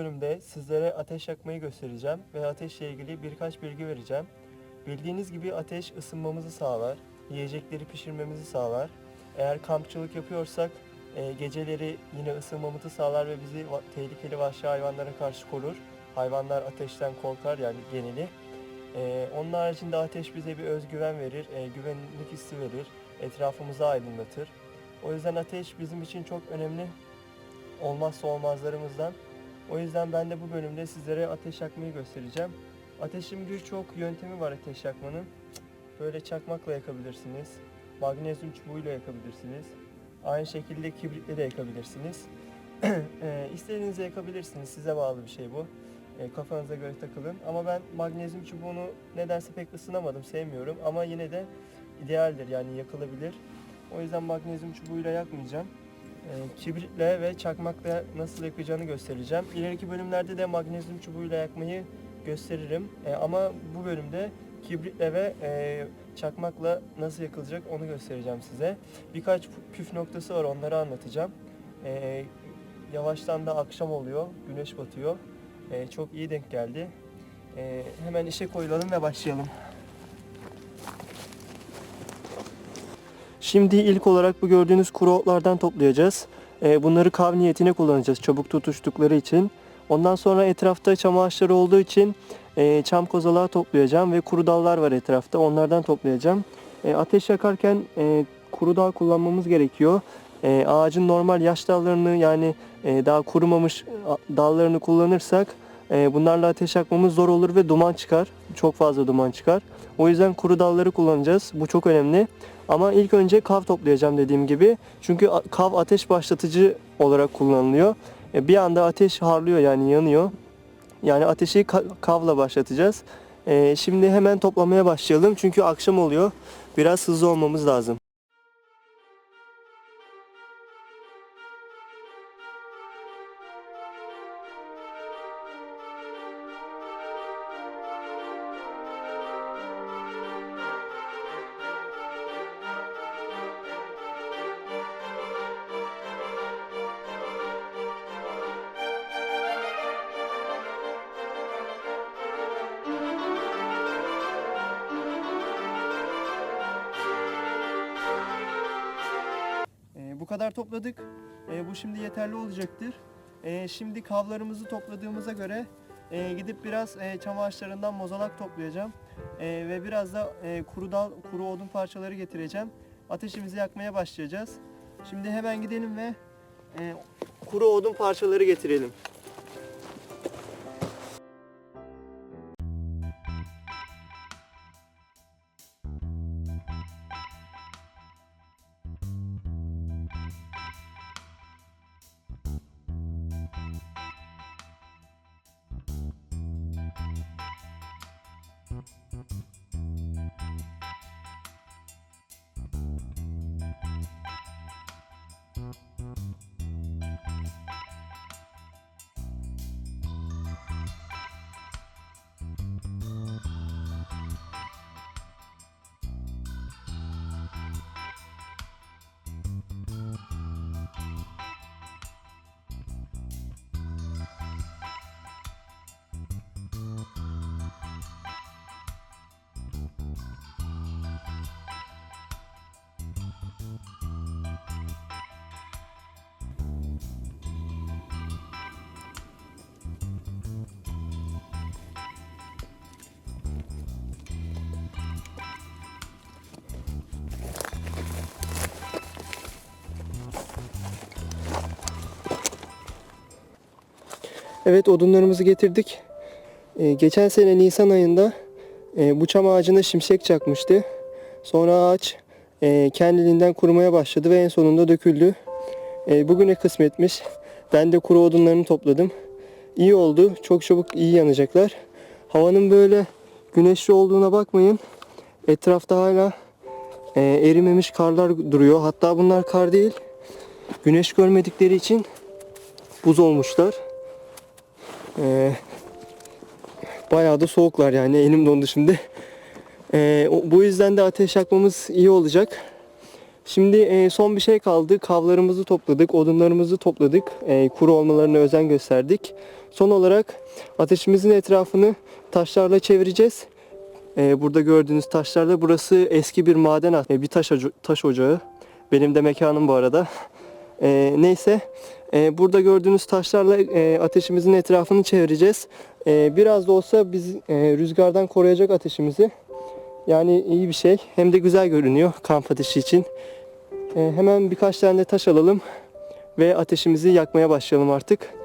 Bölümde sizlere ateş yakmayı göstereceğim ve ateşle ilgili birkaç bilgi vereceğim. Bildiğiniz gibi ateş ısınmamızı sağlar, yiyecekleri pişirmemizi sağlar. Eğer kampçılık yapıyorsak e, geceleri yine ısınmamızı sağlar ve bizi tehlikeli vahşi hayvanlara karşı korur. Hayvanlar ateşten korkar yani geneli. E, onun haricinde ateş bize bir özgüven verir, e, güvenlik hissi verir, etrafımızı aydınlatır. O yüzden ateş bizim için çok önemli olmazsa olmazlarımızdan. O yüzden ben de bu bölümde sizlere ateş yakmayı göstereceğim. Ateşin birçok yöntemi var ateş yakmanın. Böyle çakmakla yakabilirsiniz. Magnezyum çubuğuyla yakabilirsiniz. Aynı şekilde kibritle de yakabilirsiniz. e, istediğinizi yakabilirsiniz. Size bağlı bir şey bu. E, kafanıza göre takılın. Ama ben magnezyum çubuğunu nedense pek ısınamadım, sevmiyorum. Ama yine de idealdir yani yakılabilir. O yüzden magnezyum çubuğuyla yakmayacağım. E, kibritle ve çakmakla nasıl yakacağını göstereceğim. İleriki bölümlerde de magnezyum çubuğuyla yakmayı gösteririm. E, ama bu bölümde kibritle ve e, çakmakla nasıl yakılacak onu göstereceğim size. Birkaç püf noktası var onları anlatacağım. E, yavaştan da akşam oluyor, güneş batıyor. E, çok iyi denk geldi. E, hemen işe koyulalım ve başlayalım. Şimdi ilk olarak bu gördüğünüz kuru otlardan toplayacağız. E, bunları kav niyetine kullanacağız çabuk tutuştukları için. Ondan sonra etrafta çam ağaçları olduğu için e, çam kozalağı toplayacağım ve kuru dallar var etrafta onlardan toplayacağım. E, ateş yakarken e, kuru dal kullanmamız gerekiyor. Ağacın normal yaş dallarını yani daha kurumamış dallarını kullanırsak bunlarla ateş yakmamız zor olur ve duman çıkar. Çok fazla duman çıkar. O yüzden kuru dalları kullanacağız. Bu çok önemli. Ama ilk önce kav toplayacağım dediğim gibi. Çünkü kav ateş başlatıcı olarak kullanılıyor. E, Bir anda ateş harlıyor yani yanıyor. Yani ateşi ka- kavla başlatacağız. E, şimdi hemen toplamaya başlayalım çünkü akşam oluyor. Biraz hızlı olmamız lazım. Kadar topladık. E, bu şimdi yeterli olacaktır. E, şimdi kavlarımızı topladığımıza göre e, gidip biraz e, çam ağaçlarından mozalak toplayacağım. E, ve biraz da e, kuru dal, kuru odun parçaları getireceğim. Ateşimizi yakmaya başlayacağız. Şimdi hemen gidelim ve e, kuru odun parçaları getirelim. うん。Evet odunlarımızı getirdik. Ee, geçen sene Nisan ayında e, bu çam ağacına şimşek çakmıştı. Sonra ağaç e, kendiliğinden kurumaya başladı ve en sonunda döküldü. E, bugüne kısmetmiş. Ben de kuru odunlarını topladım. İyi oldu. Çok çabuk iyi yanacaklar. Havanın böyle güneşli olduğuna bakmayın. Etrafta hala e, erimemiş karlar duruyor. Hatta bunlar kar değil. Güneş görmedikleri için buz olmuşlar. Ee, bayağı da soğuklar yani elim dondu şimdi. Ee, bu yüzden de ateş yakmamız iyi olacak. Şimdi e, son bir şey kaldı. Kavlarımızı topladık, odunlarımızı topladık. E, kuru olmalarına özen gösterdik. Son olarak ateşimizin etrafını taşlarla çevireceğiz. E, burada gördüğünüz taşlarla burası eski bir maden, e, bir taş, taş ocağı. Benim de mekanım bu arada. E, neyse, e, burada gördüğünüz taşlarla e, ateşimizin etrafını çevireceğiz. E, biraz da olsa biz e, rüzgardan koruyacak ateşimizi. Yani iyi bir şey. Hem de güzel görünüyor kamp ateşi için. E, hemen birkaç tane de taş alalım ve ateşimizi yakmaya başlayalım artık.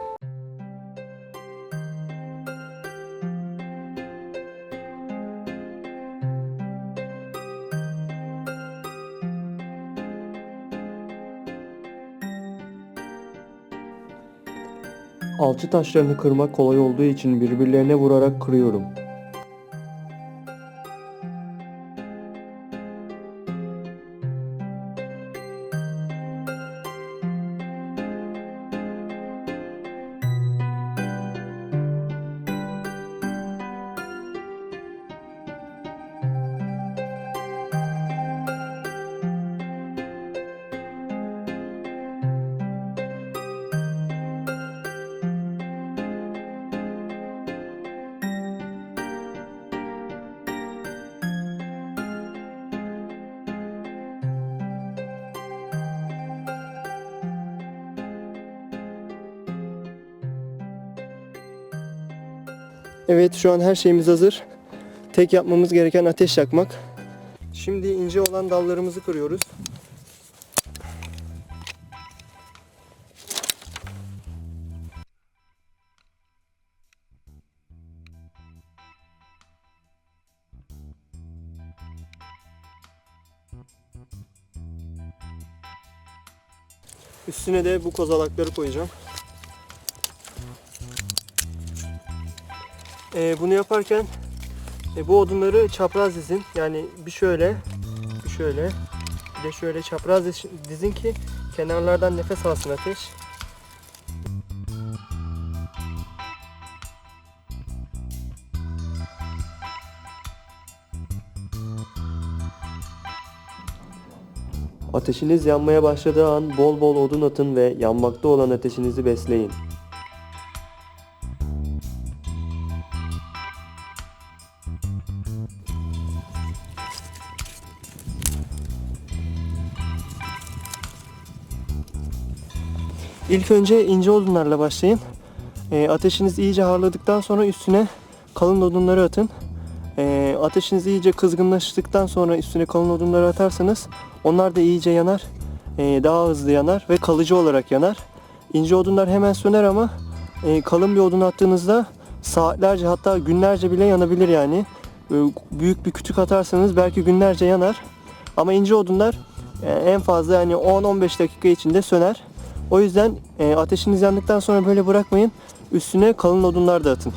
Alçı taşlarını kırmak kolay olduğu için birbirlerine vurarak kırıyorum. Evet şu an her şeyimiz hazır. Tek yapmamız gereken ateş yakmak. Şimdi ince olan dallarımızı kırıyoruz. Üstüne de bu kozalakları koyacağım. Ee, bunu yaparken e, bu odunları çapraz dizin. Yani bir şöyle, bir şöyle, bir de şöyle çapraz diz- dizin ki kenarlardan nefes alsın ateş. Ateşiniz yanmaya başladığı an bol bol odun atın ve yanmakta olan ateşinizi besleyin. İlk önce ince odunlarla başlayın. E, ateşiniz iyice harladıktan sonra üstüne kalın odunları atın. E, ateşiniz iyice kızgınlaştıktan sonra üstüne kalın odunları atarsanız onlar da iyice yanar. E, daha hızlı yanar ve kalıcı olarak yanar. İnce odunlar hemen söner ama e, kalın bir odun attığınızda saatlerce hatta günlerce bile yanabilir yani. E, büyük bir kütük atarsanız belki günlerce yanar. Ama ince odunlar e, en fazla yani 10-15 dakika içinde söner. O yüzden e, ateşiniz yandıktan sonra böyle bırakmayın. Üstüne kalın odunlar da atın.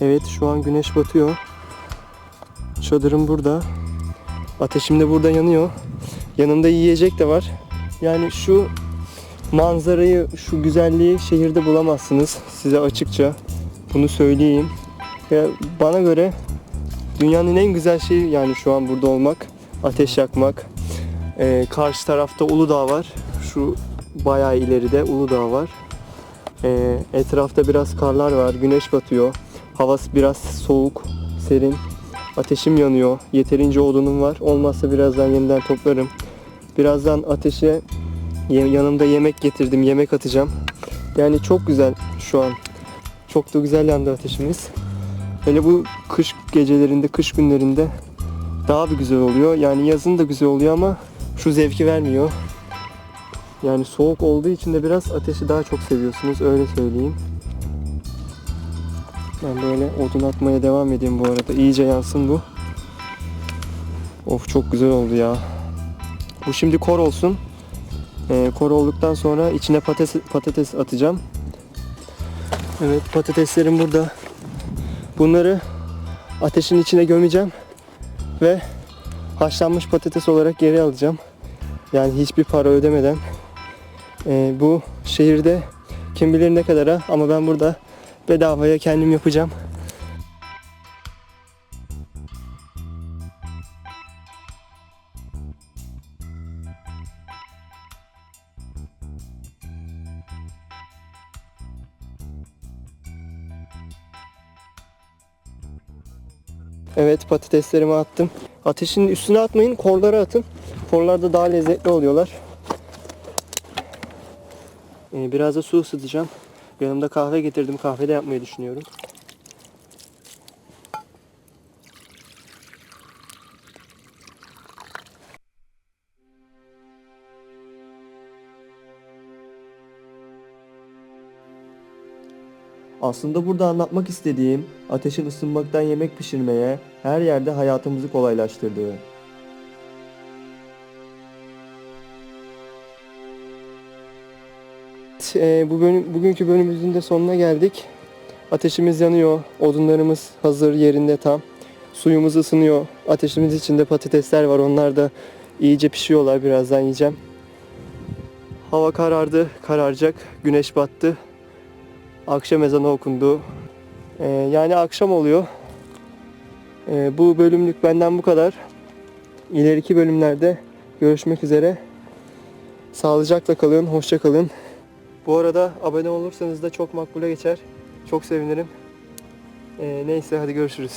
Evet şu an güneş batıyor. Çadırım burada. Ateşim de burada yanıyor. Yanımda yiyecek de var. Yani şu manzarayı, şu güzelliği şehirde bulamazsınız. Size açıkça bunu söyleyeyim. Ya bana göre dünyanın en güzel şeyi yani şu an burada olmak, ateş yakmak. Ee, karşı tarafta Uludağ var. Şu bayağı ileride Uludağ var. Ee, etrafta biraz karlar var, güneş batıyor. Havası biraz soğuk, serin. Ateşim yanıyor. Yeterince odunum var. Olmazsa birazdan yeniden toplarım. Birazdan ateşe yanımda yemek getirdim. Yemek atacağım. Yani çok güzel şu an. Çok da güzel yandı ateşimiz. Hele bu kış gecelerinde, kış günlerinde daha bir güzel oluyor. Yani yazın da güzel oluyor ama şu zevki vermiyor. Yani soğuk olduğu için de biraz ateşi daha çok seviyorsunuz öyle söyleyeyim. Ben böyle odun atmaya devam edeyim bu arada. İyice yansın bu. Of çok güzel oldu ya. Bu şimdi kor olsun. Ee, kor olduktan sonra içine patates, patates atacağım. Evet patateslerim burada. Bunları ateşin içine gömeceğim ve haşlanmış patates olarak geri alacağım. Yani hiçbir para ödemeden. Ee, bu şehirde kim bilir ne kadara ama ben burada bedavaya kendim yapacağım. Evet patateslerimi attım. Ateşin üstüne atmayın, korlara atın. Korlarda daha lezzetli oluyorlar. Ee, biraz da su ısıtacağım. Yanımda kahve getirdim. Kahve de yapmayı düşünüyorum. Aslında burada anlatmak istediğim ateşin ısınmaktan yemek pişirmeye her yerde hayatımızı kolaylaştırdığı. e, bu bölüm, bugünkü bölümümüzün de sonuna geldik. Ateşimiz yanıyor, odunlarımız hazır yerinde tam. Suyumuz ısınıyor. Ateşimiz içinde patatesler var. Onlar da iyice pişiyorlar. Birazdan yiyeceğim. Hava karardı, kararacak. Güneş battı. Akşam ezanı okundu. E, yani akşam oluyor. E, bu bölümlük benden bu kadar. İleriki bölümlerde görüşmek üzere. Sağlıcakla kalın, hoşça kalın. Bu arada abone olursanız da çok makbule geçer. Çok sevinirim. Ee, neyse hadi görüşürüz.